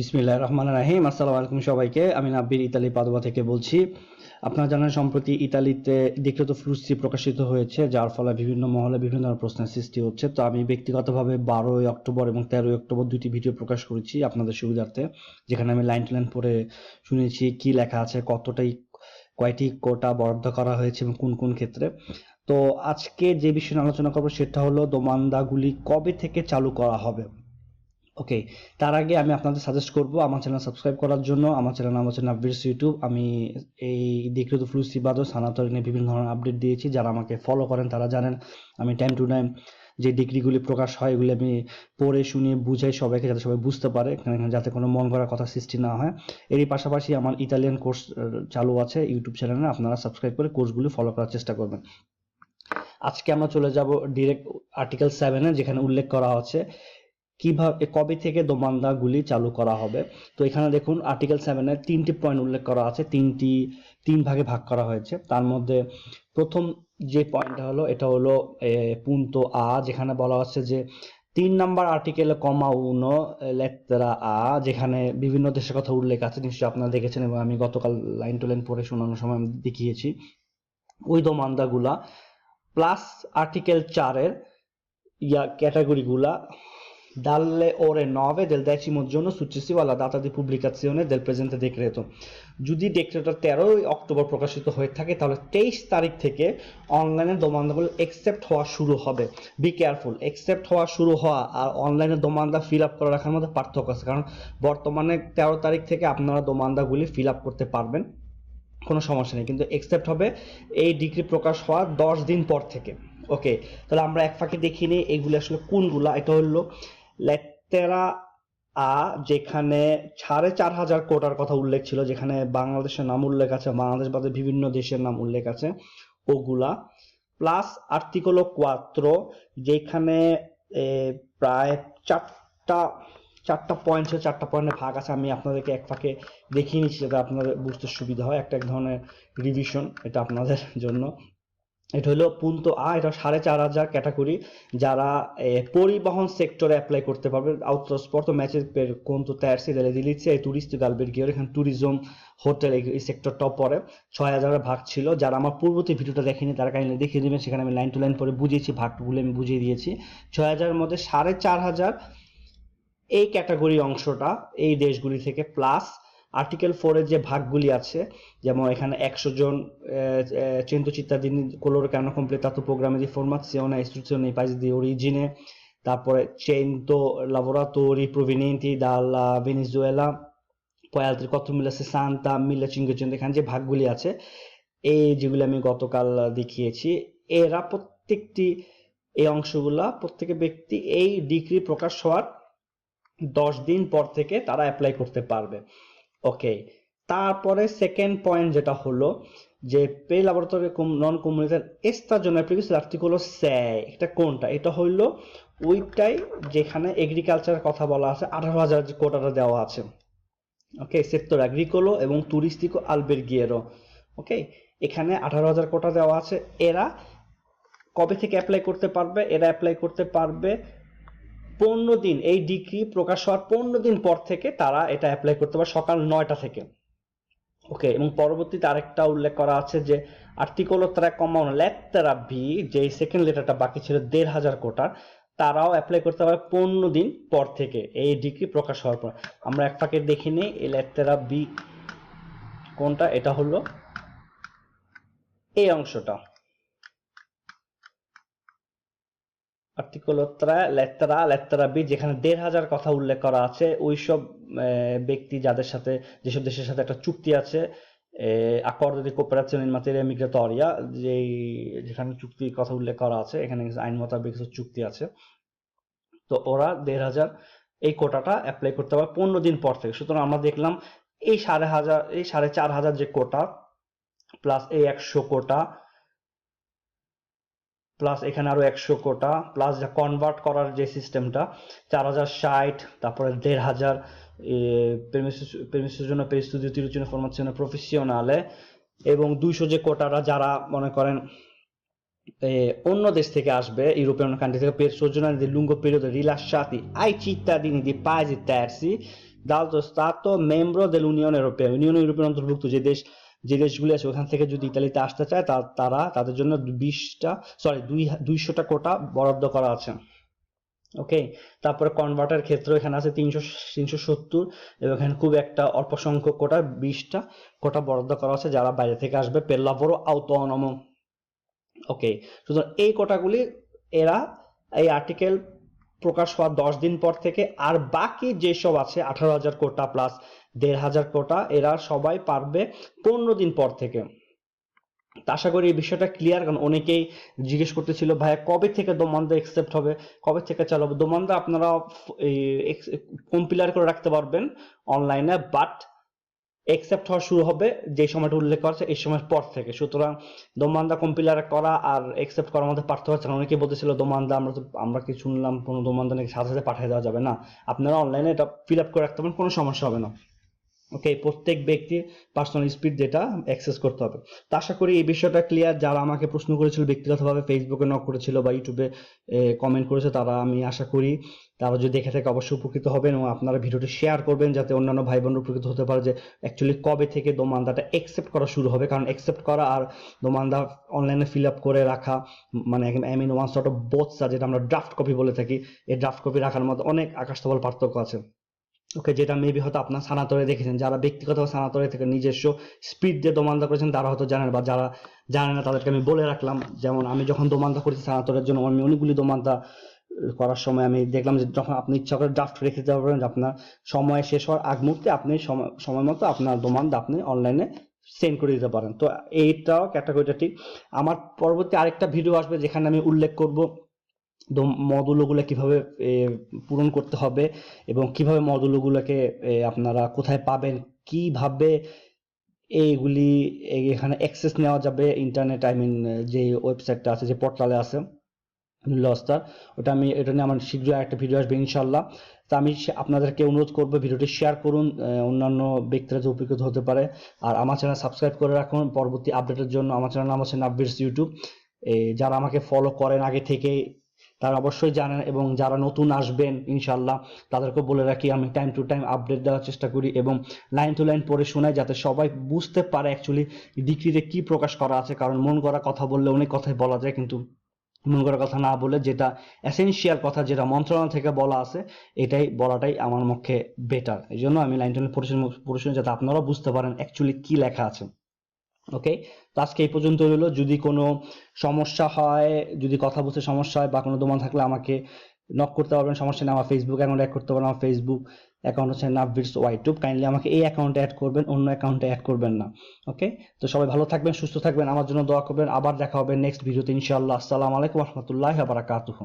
বিসমিল্লাহ রহমান রাহিম। আসসালামু আলাইকুম সবাইকে। আমি নাব্বির ইতালি পাদোয়া থেকে বলছি। আপনারা জানেন, সম্প্রতি ইতালিতে দেখলে ফ্লুসি প্রকাশিত হয়েছে, যার ফলে বিভিন্ন মহলে বিভিন্ন ধরনের প্রশ্নের সৃষ্টি হচ্ছে। তো আমি ব্যক্তিগতভাবে বারোই অক্টোবর এবং তেরোই অক্টোবর দুটি ভিডিও প্রকাশ করেছি আপনাদের সুবিধার্থে। যেখানে আমি লাইন টু লাইন পড়ে শুনেছি কি লেখা আছে, কতটাই, কয়টি কোটা বরাদ্দ করা হয়েছে এবং কোন কোন ক্ষেত্রে। তো আজকে যে বিষয়ে আলোচনা করব, সেটা হলো দোমান্দাগুলি কবে থেকে চালু করা হবে? ওকে তার আগে আমি আপনাদের সাজেস্ট করব আমার চ্যানেল সাবস্ক্রাইব করার জন্য। আমার চ্যানেল নাম হচ্ছে নাভিস ইউটিউব। আমি এই দিকৃত ফ্লুসি বাদও সানাতর নিয়ে বিভিন্ন ধরনের আপডেট দিয়েছি। যারা আমাকে ফলো করেন তারা জানেন আমি টাইম টু টাইম যে ডিগ্রিগুলি প্রকাশ হয়, এগুলি আমি পড়ে, শুনিয়ে, বুঝাই সবাইকে যাতে সবাই বুঝতে পারে যাতে কোনো মন করার কথা সৃষ্টি না হয়। এরই পাশাপাশি আমার ইতালিয়ান কোর্স চালু আছে ইউটিউব চ্যানেলে আপনারা সাবস্ক্রাইব করে কোর্সগুলি ফলো করার চেষ্টা করবেন। আজকে আমরা চলে যাব ডিরেক্ট আর্টিকেল সেভেনে যেখানে উল্লেখ করা হচ্ছে কীভাবে কবে থেকে দোমান্দাগুলি চালু করা হবে? তো এখানে দেখুন আর্টিকেল সেভেনের তিনটি পয়েন্ট উল্লেখ করা আছে, তিনটি, তিন ভাগে ভাগ করা হয়েছে। তার মধ্যে প্রথম যে পয়েন্টটা হলো, এটা হলো পুন্ত আ, যেখানে বলা হচ্ছে যে তিন নাম্বার আর্টিকেলে কমা, উনো, লেত্রা, আ, যেখানে বিভিন্ন দেশের কথা উল্লেখ আছে, নিশ্চয়ই আপনারা দেখেছেন এবং আমি গতকাল লাইন টু লাইন পড়ে শোনানোর সময় আমি দেখিয়েছি। ওই দোমান্দাগুলা প্লাস আর্টিকেল চারের, ইয়া ক্যাটাগরিগুলা dalle ore 9 del decimo giorno successivo alla data di pubblicazione del presente decreto. যদি ডেক্রেটর তেরোই অক্টোবর প্রকাশিত হয়ে থাকে, তাহলে তেইশ তারিখ থেকে অনলাইনে দোমান্দাগুলো একসেপ্ট হওয়া শুরু হবে। বি কেয়ারফুল একসেপ্ট হওয়া শুরু হওয়া আর অনলাইনে দোমান্দা ফিল আপ করে রাখার মধ্যে পার্থক্য আছে। কারণ বর্তমানে তেরো তারিখ থেকে আপনারা দোমান্দাগুলি ফিল আপ করতে পারবেন, কোনো সমস্যা নেই। কিন্তু একসেপ্ট হবে এই ডিগ্রি প্রকাশ হওয়ার দশ দিন পর থেকে। ওকে তাহলে আমরা এক ফাঁকে দেখি নিই এইগুলো আসলে কোনগুলা, এটা হলো লেটেরা আ, যেখানে সাড়ে চার হাজার কোটার কথা উল্লেখ ছিল, যেখানে বাংলাদেশের নাম উল্লেখ আছে, বাংলাদেশ বাদে বিভিন্ন দেশের নাম উল্লেখ আছে, ওগুলা। প্লাস আর্টিকলো কোয়াত্রো, যেখানে প্রায় চারটা চারটা পয়েন্ট ছিল, চারটা পয়েন্টের ভাগ আছে, আমি আপনাদেরকে এক ফাঁকে দেখিয়ে নিচ্ছি, যাতে আপনাদের বুঝতে সুবিধা হয়। একটা এক ধরনের রিভিশন এটা আপনাদের জন্য। এটা হলো পুন্তো আ, এটা সাড়ে চার হাজার ক্যাটাগরি। যারা পরিবহন সেক্টরে অ্যাপ্লাই করতে পারবে autotrasporto ম্যাচের conto terzi delle edilizie e turistico alberghiero এখানে ট্যুরিজম হোটেল এই সেক্টরটাও পরে। ছয় হাজারের ভাগ ছিল। যারা আমার পূর্ববর্তী ভিডিওটা দেখেনি, তারা কাইন্ডলি দেখিয়ে দেবেন, সেখানে আমি লাইন টু লাইন পরে বুঝিয়েছি, ভাগগুলো আমি বুঝিয়ে দিয়েছি। ছয় হাজারের মধ্যে সাড়ে চার হাজার এই ক্যাটাগরি অংশটা এই দেশগুলি থেকে প্লাস আর্টিকেল ফোরের যে ভাগগুলি আছে, যেমন এখানে একশো জন চিন্তচিত্তা দিন কোলোর কেন কমপ্লিট তাতো প্রোগ্রামে যে ফরমাত সিওনা ইনস্টিটিউশন এই পাইজ দি অরিজিনে তারপরে চেন তো লাবোরাতোরি প্রভিনেন্টি দালা ভেনিজুয়েলা পয়ালতির কত মিলেছে সান্তা মিল্লা চিঙ্গচিন্তা এখানে যে ভাগগুলি আছে, এই যেগুলি আমি গতকাল দেখিয়েছি, এরা প্রত্যেকটি, এই অংশগুলা প্রত্যেক ব্যক্তি এই ডিগ্রি প্রকাশ হওয়ার দশ দিন পর থেকে তারা অ্যাপ্লাই করতে পারবে। ওকে তারপরে সেকেন্ড পয়েন্ট যেটা হলো যে পে লাবরেটরি নন কোমিউনিটার এস্তার অ্যাপ্লিকেশন আর্টিকেল এটা কোনটা? এটা হইল ওইটাই যেখানে এগ্রিকালচারের কথা বলা আছে, আঠারো হাজার কোটাটা দেওয়া আছে। ওকে সেক্টর অ্যাগ্রিকোলো এবং তুরিস্টিকো আলবেরগিয়েরো ওকে এখানে আঠারো হাজার কোটা দেওয়া আছে। এরা কবে থেকে অ্যাপ্লাই করতে পারবে? এরা অ্যাপ্লাই করতে পারবে পনেরো দিন, এই ডিগ্রি প্রকাশ হওয়ার পনেরো দিন পর থেকে তারা এটা অ্যাপ্লাই করতে পারে সকাল নয়টা থেকে। ওকে এবং পরবর্তীতে আরেকটা উল্লেখ করা আছে যে আর্টিকল তারা কমাউন লেটারা ভি যে সেকেন্ড লেটারটা বাকি ছিল দেড় হাজার কোটার, তারাও অ্যাপ্লাই করতে পারে পনেরো দিন পর থেকে, এই ডিগ্রি প্রকাশ হওয়ার পর। আমরা এক ফাঁকে দেখে নিই, এই লেটারা বি কোনটা, এটা হলো এই অংশটা। আর্টিকল লেত্তারা লেত্তারা বি যেখানে দেড় হাজার কথা উল্লেখ করা আছে, ওইসব ব্যক্তি যাদের সাথে, যেসব দেশের সাথে একটা চুক্তি আছে accordo di cooperazione in materia যেই, যেখানে চুক্তির কথা উল্লেখ করা আছে, এখানে আইন মোতাবেক চুক্তি আছে। তো ওরা দেড় হাজার, এই কোটাটা অ্যাপ্লাই করতে পারে পনেরো দিন পর থেকে। সুতরাং আমরা দেখলাম এই সাড়ে হাজার, এই সাড়ে চার হাজার যে কোটা প্লাস এই একশো কোটা প্লাস এখানে আরও একশো কোটা প্লাস যা কনভার্ট করার যে সিস্টেমটা চার হাজার ষাট তারপরে দেড় হাজার permesso জন্য studio tirocinio formazione professionale এবং দুইশো যে কোটারা যারা মনে করেন অন্য দেশ থেকে আসবে ইউরোপিয়ান কান্ট্রি থেকে per soggiornare del lungo periodo rilasciati ai cittadini di paesi terzi dato Stato membro dell'Unione Europea union ইউরোপের অন্তর্ভুক্ত যে দেশ যে দেশগুলি আছে, ওখান থেকে যদি ইতালিতে আসতে চায় তারা তাদের জন্য বিশটা সরি দুই, দুইশোটা কোটা বরাদ্দ করা আছে। ওকে তারপরে কনভার্টার ক্ষেত্র এখানে আছে তিনশো তিনশো সত্তর, এবং এখানে খুব একটা অল্প সংখ্যক কোটা, বিশটা কোটা বরাদ্দ করা আছে যারা বাইরে থেকে আসবে পেল্লাভরো আউতনম ওকে সুতরাং এই কোটাগুলি এরা এই আর্টিকেল প্রকাশ হওয়ার দশ দিন পর থেকে। আর বাকি যেসব আছে, আঠারো হাজার কোটা প্লাস দেড় হাজার কোটা, এরা সবাই পারবে পনেরো দিন পর থেকে। আশা করি এই বিষয়টা ক্লিয়ার কারণ অনেকেই জিজ্ঞেস করতেছিল, ভাইয়া, কবে থেকে দোমানদা একসেপ্ট হবে? কবে থেকে চালু হবে দোমানদা আপনারা কম্পিলার করে রাখতে পারবেন অনলাইনে বাট একসেপ্ট হওয়া শুরু হবে, যে সময়টা উল্লেখ করা আছে, এই সময়ের পর থেকে। সুতরাং দোমান্দা কম্পিলার করা আর একসেপ্ট করার মধ্যে পার্থক্য আছে। অনেকে বলতেছিল, দোমানদা, আমরা তো, আমরা কি শুনলাম কোনো দোমান্দা নাকি সাথে সাথে পাঠিয়ে দেওয়া যাবে? না, আপনারা অনলাইনে এটা ফিল আপ করে রাখতে পারেন, কোনো সমস্যা হবে না। ওকে প্রত্যেক ব্যক্তির পার্সোনাল স্পিড ডেটা অ্যাক্সেস করতে হবে। তো আশা করি এই বিষয়টা ক্লিয়ার যারা আমাকে প্রশ্ন করেছিল, ব্যক্তিগতভাবে ফেসবুকে নক করেছিল বা ইউটিউবে কমেন্ট করেছে, তারা আমি আশা করি তারা যদি দেখে থাকে অবশ্যই উপকৃত হবেন এবং আপনারা ভিডিওটি শেয়ার করবেন যাতে অন্যান্য ভাই বোন উপকৃত হতে পারে যে অ্যাকচুয়ালি কবে থেকে দোমান্দাটা অ্যাকসেপ্ট করা শুরু হবে। কারণ অ্যাকসেপ্ট করা আর দোমান্দা অনলাইনে ফিল আপ করে রাখা মানে I mean one sort of বোথস যেটা আমরা ড্রাফট কপি বলে থাকি, এই ড্রাফট কপি রাখার মধ্যে অনেক আকাশ পার্থক্য আছে। ওকে যেটা মেবি হয়তো আপনার সানাতরে দেখেছেন, যারা ব্যক্তিগত সানাতরে থেকে নিজস্ব স্পিড দিয়ে দোমান্দা করেছেন, তারা হয়তো জানেন বা যারা জানেন না তাদেরকে আমি বলে রাখলাম। যেমন আমি যখন দোমান্দা করেছি সানাতরের জন্য, আমি অনেকগুলি দোমান্দা করার সময় আমি দেখলাম যে যখন আপনি ইচ্ছা করে ড্রাফট রেখে দিতে পারবেন আপনার সময় শেষ হওয়ার আগ মুহূর্তে আপনি সময় মতো আপনার দোমান্দা আপনি অনলাইনে সেন্ড করে দিতে পারেন। তো এইটাও ক্যাটাগরিটা ঠিক। আমার পরবর্তী আরেকটা ভিডিও আসবে, যেখানে আমি উল্লেখ করব মডুলগুলো কীভাবে পূরণ করতে হবে এবং কীভাবে মডুলগুলোকে আপনারা কোথায় পাবেন, কীভাবে এইগুলি এখানে অ্যাক্সেস নেওয়া যাবে ইন্টারনেট আই মিন যে ওয়েবসাইটটা আছে, যে পোর্টালে আছে লস্টার ওটা আমি, এটা নিয়ে আমার শীঘ্রই একটা ভিডিও আসবে ইনশাল্লাহ তা আমি আপনাদেরকে অনুরোধ করব ভিডিওটি শেয়ার করুন অন্যান্য ব্যক্তিরা যে উপকৃত হতে পারে। আর আমার চ্যানেল সাবস্ক্রাইব করে রাখুন, পরবর্তী আপডেটের জন্য আমার চ্যানেল নাম হচ্ছে নাব্বিরস ইউটিউব যারা আমাকে ফলো করেন আগে থেকেই তারা অবশ্যই জানেন এবং যারা নতুন আসবেন ইনশাল্লাহ তাদেরকে বলে রাখি, আমি টাইম টু টাইম আপডেট দেওয়ার চেষ্টা করি এবং লাইন টু লাইন পড়ে শোনাই যাতে সবাই বুঝতে পারে অ্যাকচুয়ালি ডিগ্রিতে কি প্রকাশ করা আছে। কারণ মন করা কথা বললে অনেক কথাই বলা যায়, কিন্তু মন করার কথা না বলে যেটা এসেন্সিয়াল কথা, যেটা মন্ত্রণালয় থেকে বলা আছে, এটাই বলাটাই আমার পক্ষে বেটার এই জন্য আমি লাইন টু লাইন পড়ে যাতে আপনারাও বুঝতে পারেন অ্যাকচুয়ালি কি লেখা আছে। ওকে তো আজকে এই পর্যন্ত হলো যদি কোনো সমস্যা হয়, যদি কথা বলতে সমস্যা হয় বা কোনো দোমান থাকলে আমাকে নক করতে পারবেন। সমস্যা নেই, আমার ফেসবুক অ্যাকাউন্ট অ্যাড করতে পারেন আমার ফেসবুক অ্যাকাউন্ট হচ্ছে নাভিডস ওয়াইটুব কাইন্ডলি আমাকে এই অ্যাকাউন্টে অ্যাড করবেন, অন্য অ্যাকাউন্টে অ্যাড করবেন না। ওকে তো সবাই ভালো থাকবেন, সুস্থ থাকবেন, আমার জন্য দোয়া করবেন। আবার দেখা হবে নেক্সট ভিডিওতে ইনশাআল্লাহ। আসসালামু আলাইকুম রহমতুল্লাহ বারাকাতুহু।